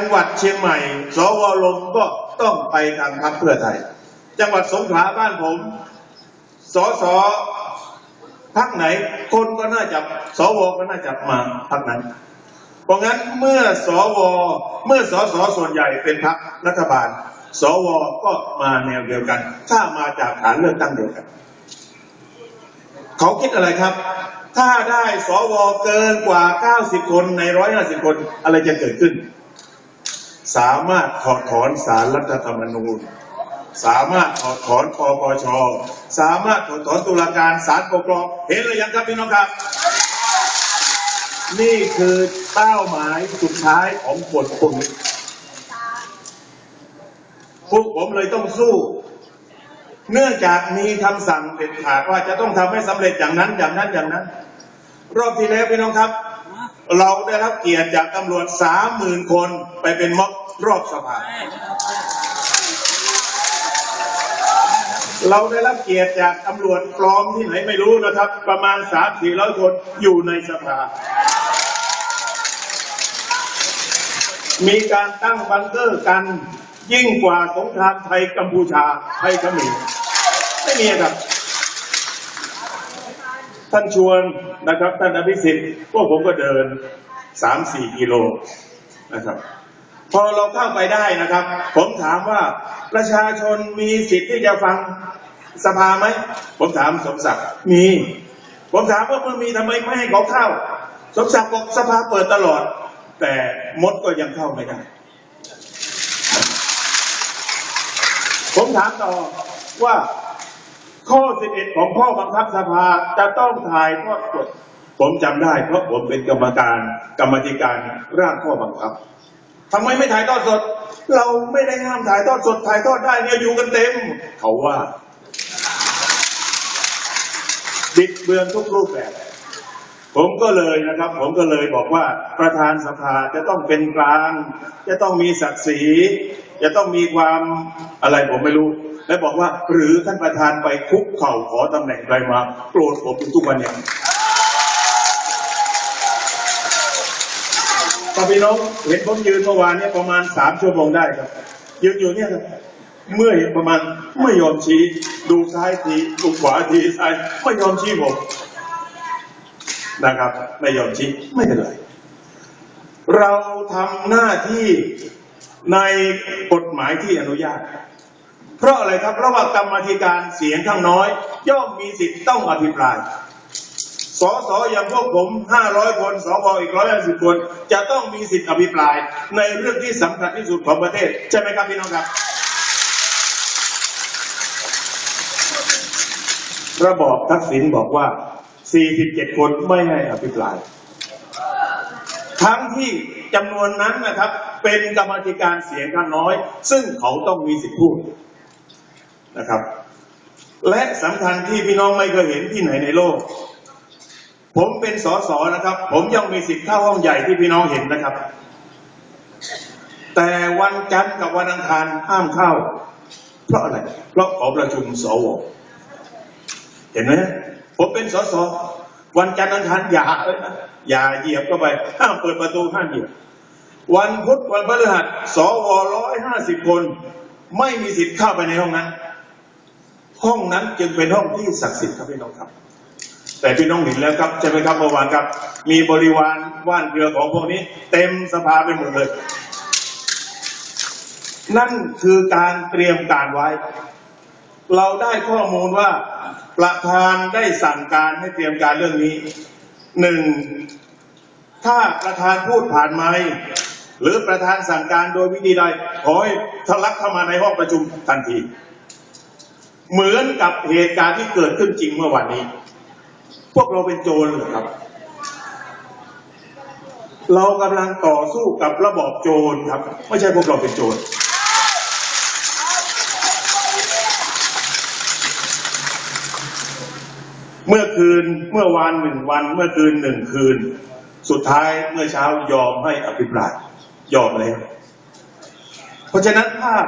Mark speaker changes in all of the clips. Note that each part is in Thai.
Speaker 1: จังหวัดเชียงใหม่ สวลงก็ต้องไปทางพรรคเพื่อไทย จังหวัดสงขลาบ้านผม สสพักไหน คนก็น่าจะสวก็น่าจะมาพักนั้น เพราะงั้นเมื่อสวเมื่อสสส่วนใหญ่เป็นพักรัฐบาล สวก็มาแนวเดียวกัน ถ้ามาจากฐานเลือกตั้งเดียวกัน เขาคิดอะไรครับ ถ้าได้สวเกินกว่า 90 คนใน 150 คนอะไรจะเกิดขึ้น สามารถถอดถอนสารรัฐธรรมนูญ สามารถถอดถอนคอปช สามารถถอดถอนตุลาการศาลปกครอง เห็นหรือยังครับพี่น้องครับ นี่คือเป้าหมายสุดท้ายของคนพวกนี้พวกผมเลยต้องสู้ เนื่องจากมีคำสั่งเด็ดขาดว่าจะต้องทำให้สำเร็จอย่างนั้นอย่างนั้นอย่างนั้น รอบที่แล้วพี่น้องครับ เราได้รับเกียรติจากตำรวจสามหมื่นคนไปเป็นม็อบ รอบสภา เราได้รับเกียรติจากตำรวจปลอมที่ไหนไม่รู้นะครับ ประมาณสามสี่ร้อยคนอยู่ในสภา มีการตั้งบังเกอร์กันยิ่งกว่าสงครามไทยกัมพูชาไทยเขมรไม่มีครับท่านชวนนะครับ ท่านอภิสิทธิ์พวกผมก็เดินสามสี่กิโลนะครับ พอเราเข้าไปได้นะครับ ผมถามว่าประชาชนมีสิทธิ์ที่จะฟังสภาไหม ผมถามสมศักดิ์มี ผมถามว่ามันมีทำไมไม่ให้เขาเข้า สมศักดิ์บอกสภาเปิดตลอด แต่มดก็ยังเข้าไม่ได้ ผมถามต่อว่าข้อ 11 ของข้อบังคับสภาจะต้องถ่ายทอดสดผมจำได้เพราะผมเป็นกรรมการกรรมธิการร่างข้อบังคับ ทำไมไม่ถ่ายทอดสด เราไม่ได้ห้ามถ่ายทอดสด ถ่ายทอดได้เนี่ยอยู่กันเต็ม เขาว่าบิดเบือนทุกรูปแบบ ผมก็เลยนะครับ ผมก็เลยบอกว่าประธานสภาจะต้องเป็นกลาง จะต้องมีศักดิ์ศรีจะต้องมีความอะไรผมไม่รู้ และบอกว่าหรือท่านประธานไปคุกเข่าขอตำแหน่งใครมาโปรดผมทุกวันเนี่ยต อนพี่น้องเห็นผมยืนเมื่อวานเนี่ยประมาณสามชั่วโมงได้ครับ ยืนอยู่เนี่ยครับเมื่อยประมาณไม่ยอมชี้ ดูซ้ายทีดูขวาทีซ้ายไม่ยอมชี้ผมนะครับ ไม่ยอมชี้ไม่เป็นไรเราทำหน้าที่ในกฎหมายที่อนุญาต เพราะอะไรครับเพราะว่ากรรมธิการเสียงข้างน้อย ย่อมมีสิทธิ์ต้องอภิปราย สสอย่างพวกผม 500 คนสวอีก 150 คน จะต้องมีสิทธิ์อภิปราย ในเรื่องที่สำคัญที่สุดของประเทศ ใช่ไหมครับพี่น้องครับ ระบอบทักษิณบอกว่า 47 คนไม่ให้อภิปราย ทั้งที่จำนวนนั้นนะครับ เป็นกรรมธิการเสียงข้างน้อย ซึ่งเขาต้องมีสิทธิพูดนะครับ และสำคัญที่พี่น้องไม่เคยเห็นที่ไหนในโลก ผมเป็นสสนะครับ ผมยังมีสิทธิ์เข้าห้องใหญ่ที่พี่น้องเห็นนะครับ แต่วันจันทร์กับวันอังคารห้ามเข้า เพราะอะไร เพราะขอประชุมสวเห็นไหมผมเป็นสสวันจันทร์อังคารอย่าอย่าเหยียบเข้าไป ห้ามเปิดประตูห้ามเหยียบวันพุธวันพฤหัสสวร้อยห้าสิบคน ไม่มีสิทธิ์เข้าไปในห้องนั้น ห้องนั้นจึงเป็นห้องที่ศักดิ์สิทธิ์ครับพี่น้องครับ แต่พี่น้องเห็นแล้วครับใช่ไหมครับเมื่อวานครับ มีบริวารว่านเกลือของพวกนี้ เต็มสภาไปหมดเลย นั่นคือการเตรียมการไว้ เราได้ข้อมูลว่าประธานได้สั่งการให้เตรียมการเรื่องนี้หนึ่งถ้าประธานพูดผ่านไมค์หรือประธานสั่งการโดยวิธีใดขอให้ทะลักเข้ามาในห้องประชุมทันที เหมือนกับเหตุการณ์ที่เกิดขึ้นจริงเมื่อวันนี้ พวกเราเป็นโจรเหรอครับ เรากำลังต่อสู้กับระบอบโจรครับ ไม่ใช่พวกเราเป็นโจรเมื่อคืนเมื่อวานหนึ่งวัน เมื่อคืนหนึ่งคืน สุดท้ายเมื่อเช้ายอมให้อภิปรายยอมเลย เพราะฉะนั้นภาพ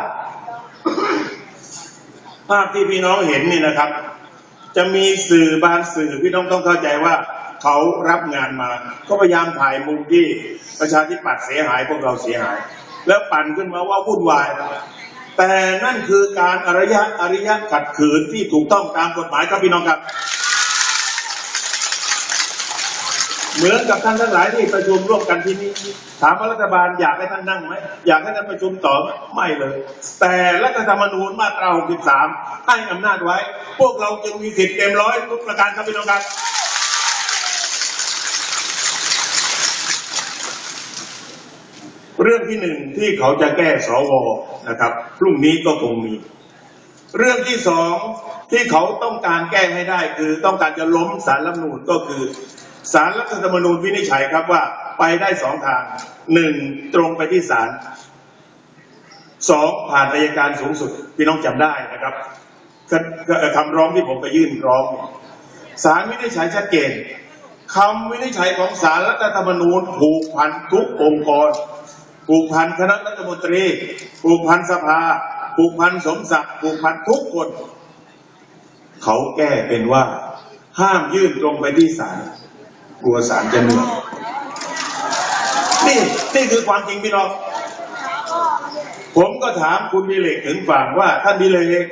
Speaker 1: ภาพที่พี่น้องเห็นนี่นะครับ จะมีสื่อบางสื่อพี่น้องต้องเข้าใจว่าเขารับงานมา ก็พยายามถ่ายมุมที่ประชาธิปัตย์เสียหายพวกเราเสียหาย แล้วปั่นขึ้นมาว่าวุ่นวาย แต่นั่นคือการอริยะอริยะขัดขืนที่ถูกต้องตามกฎหมายครับพี่น้องครับ เหมือนกับท่านทั้งหลายที่ประชุมร่วมกันที่นี้ถามว่ารัฐบาลอยากให้ท่านนั่งไหมอยากให้ท่านประชุมต่อไหมไม่เลย แต่รัฐธรรมนูญมาตรา 63 ให้อำนาจไว้ พวกเราจึงมีสิทธิ์เต็มร้อยทุกประการครับพี่น้องครับเรื่องที่หนึ่งที่เขาจะแก้สวนะครับพรุ่งนี้ก็คงมี เรื่องที่สองที่เขาต้องการแก้ให้ได้ คือต้องการจะล้มสารรัฐมนูญก็คือสารรัฐธรรมนูญวินิจฉัยครับว่าไปได้สองทางหนึ่งตรงไปที่ศาลสองผ่านอัยการสูงสุด พี่น้องจำได้นะครับ คคำร้องที่ผมไปยื่นร้องเนี่ยศาลวินิจฉัยชัดเจนคำวินิจฉัยของศาลรัฐธรรมนูญผูกพันทุกองค์กร ผูกพันคณะรัฐมนตรี ผูกพันสภา ผูกพันสมศักดิ์ผูกพันทุกคน เขาแก้เป็นว่า ห้ามยื่นตรงไปที่ศาลกลัวศาลจะเหนื่อยนี่นี่คือความจริงพี่น้องผมก็ถามคุณดิเลกถึงฝั่งว่าท่านดิเลก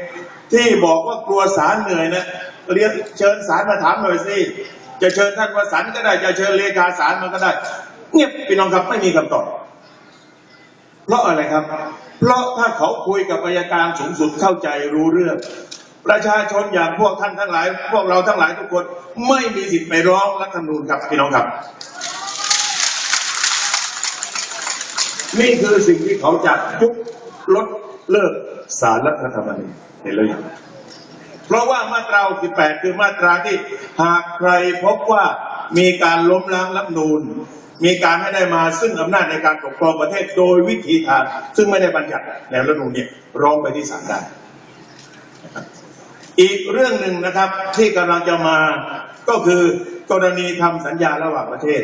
Speaker 1: ที่บอกว่ากลัวศาลเหนื่อยนะเรียนเชิญศาลมาถามหน่อยสิจะเชิญท่านวสันก็ได้จะเชิญเลขาศาลมาก็ได้เงียบพี่น้องครับไม่มีคำตอบ เพราะอะไรครับ เพราะถ้าเขาคุยกับอัยการสูงสุดเข้าใจรู้เรื่อง ประชาชนอย่างพวกท่านทั้งหลาย พวกเราทั้งหลายทุกคน ไม่มีสิทธิ์ไปร้องรัฐธรรมนูญครับพี่น้องครับ นี่คือสิ่งที่เขาจะยุบลด เลิกสารรัฐธรรมนูญเห็นเลยงเพราะว่ามาตรา18คือมาตราที่หากใครพบว่ามีการล้มล้างรัฐนูญมีการให้ได้มาซึ่งอำนาจในการปกครองประเทศโดยวิธีทางซึ่งไม่ได้บัญญัติในรัฐนูญเนี่ยร้องไปที่ศาลได้อีกเรื่องหนึ่งนะครับที่กำลังจะมาก็คือกรณีทำสัญญาระหว่างประเทศ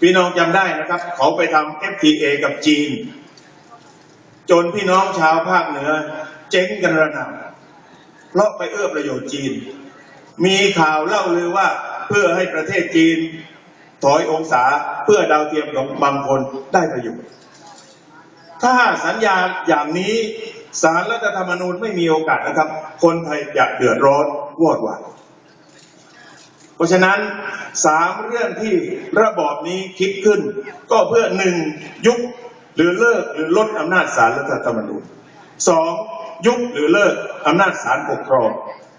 Speaker 1: พี่น้องจำได้นะครับ เขาไปทำ FTA กับจีน จนพี่น้องชาวภาคเหนือ เจ๊งกันระนำเพราะไปเอื้อประโยชน์จีน มีข่าวเล่าลือว่าเพื่อให้ประเทศจีน ถอยองศาเพื่อดาวเทียมของบางคนได้ประโยชน์ถ้าสัญญาอย่างนี้สารรัฐธรรมนูญไม่มีโอกาสนะครับ คนไทยจะเดือดร้อนวอดวายเพราะฉะนั้นสามเรื่องที่ระบอบนี้คิดขึ้น ก็เพื่อหนึ่งยุบ หรือเลิกหรือลดอำนาจสารรัฐธรรมนูญสองยุบหรือเลิกอำนาจศาลปกครอง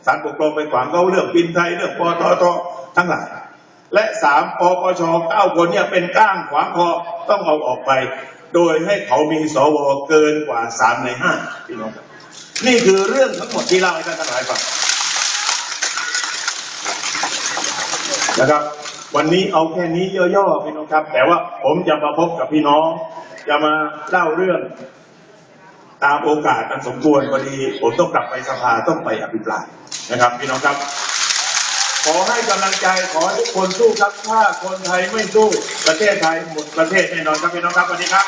Speaker 1: ศาลปกครองไปขวางเขาเรื่องบินไทยเรื่องปตททั้งหลายและสามปปชเก้าคนเนี่ยเป็นก้างขวางคอต้องเอาออกไป โดยให้เขามีสวเกินกว่าสามในห้าพี่น้องนี่คือเรื่องทั้งหมดที่เล่าให้ท่านทั้งหลายฟังนะครับ วันนี้เอาแค่นี้ย่อๆพี่น้องครับ แต่ว่าผมจะมาพบกับพี่น้อง จะมาเล่าเรื่อง ตามโอกาสอันสมควรพอดีผมต้องกลับไปสภาต้องไปอภิปรายนะครับ พี่น้องครับ ขอให้กำลังใจขอให้ทุกคนสู้ครับถ้าคนไทยไม่สู้ประเทศไทยหมดประเทศแน่นอนครับพี่น้องครับสวัสดีครับ